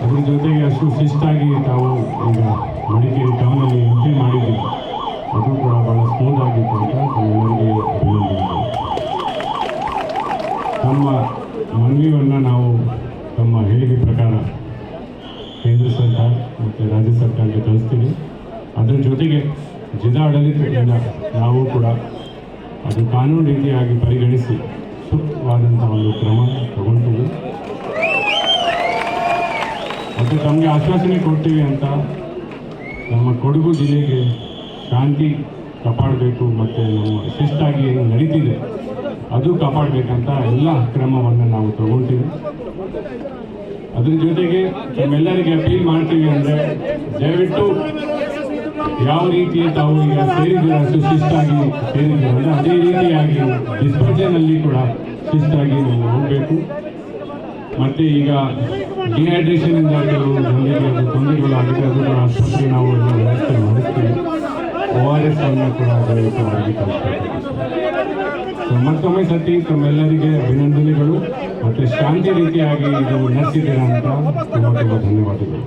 ಅದ್ರ ಜೊತೆಗೆ ಅಷ್ಟು ಶಿಸ್ತಾಗಿ ತಾವು ಈಗ ಮಡಿಕೇರಿ ಟೌನಲ್ಲಿ ಎಂಟ್ರಿ ಮಾಡಿದ್ದೀವಿ ಅದು ಕೂಡ ಭಾಳ ಸ್ಮೂತ್ ಆಗಿತ್ತು ಅಂತ ಎಲ್ಲರಿಗೆ ಅಭಿನಂದನೆಗಳು. ನಮ್ಮ ಮನವಿಯನ್ನು ನಾವು ತಮ್ಮ ಹೇಳಿಕೆ ಪ್ರಕಾರ ಕೇಂದ್ರ ಸರ್ಕಾರ ಮತ್ತು ರಾಜ್ಯ ಸರ್ಕಾರಕ್ಕೆ ಕಳಿಸ್ತೀವಿ. ಅದರ ಜೊತೆಗೆ ಜಿಲ್ಲಾಡಳಿತದಿಂದ ನಾವು ಕೂಡ ಅದು ಕಾನೂನು ರೀತಿಯಾಗಿ ಪರಿಗಣಿಸಿ ಸೂಕ್ತವಾದಂಥ ಒಂದು ಕ್ರಮ ತಗೊಳ್ತೀವಿ ಮತ್ತು ತಮಗೆ ಆಶ್ವಾಸನೆ ಕೊಡ್ತೀವಿ ಅಂತ ನಮ್ಮ ಕೊಡಗು ಜಿಲ್ಲೆಗೆ ಶಾಂತಿ ಕಾಪಾಡಬೇಕು ಮತ್ತು ನಮ್ಮ ಶಿಸ್ತಾಗಿ ಏನು ನಡೀತಿದೆ. ಅದು ಕಾಪಾಡಬೇಕಂತ ಎಲ್ಲ ಕ್ರಮವನ್ನು ನಾವು ತಗೊಳ್ತೀವಿ ಅದ್ರ ಜೊತೆಗೆ ನಮ್ಮೆಲ್ಲರಿಗೆ ಅಪೀಲ್ ಮಾಡ್ತೀವಿ ಅಂದರೆ ದಯವಿಟ್ಟು ಯಾವ ರೀತಿ ತಾವು ಈಗ ಸೇರಿದ್ದೀರ ಶಿಸ್ತಾಗಿ ಸೇರಿದ್ದೀರಲ್ಲ ಅದೇ ರೀತಿಯಾಗಿ ಡಿಸ್ಪರ್ಜನಲ್ಲಿ ಕೂಡ ಶಿಸ್ತಾಗಿ ನಾವು ಹೋಗಬೇಕು. ಮತ್ತೆ ಈಗ ಡಿಹೈಡ್ರೇಷನ್ ಇಂದ ಕೆಲವು ಜನರಿಗೆ ಅದು ತೊಂದರೆಗಳಾಗಿದೆ ಅದು ಕೂಡ ಆಸ್ಪತ್ರೆಗೆ ನಾವು ಎಲ್ಲ ವ್ಯವಸ್ಥೆ ಮಾಡುತ್ತೇವೆ ಓ ಆರ್ ಎಸ್ ಅನ್ನು ಕೂಡ ದಯವಿಟ್ಟು ಅವರಿಗೆ ಕಳಿಸ್ಬೇಕು ಸೊ ಮತ್ತೊಮ್ಮೆ ಸತಿ ತಮ್ಮೆಲ್ಲರಿಗೆ ಅಭಿನಂದನೆಗಳು. ಮತ್ತು ಶಾಂತಿ ರೀತಿಯಾಗಿ ಇದು ನಡೆಸಿದ್ದೀರಾ ಅಂತ ತುಂಬ ತುಂಬ ಧನ್ಯವಾದಗಳು.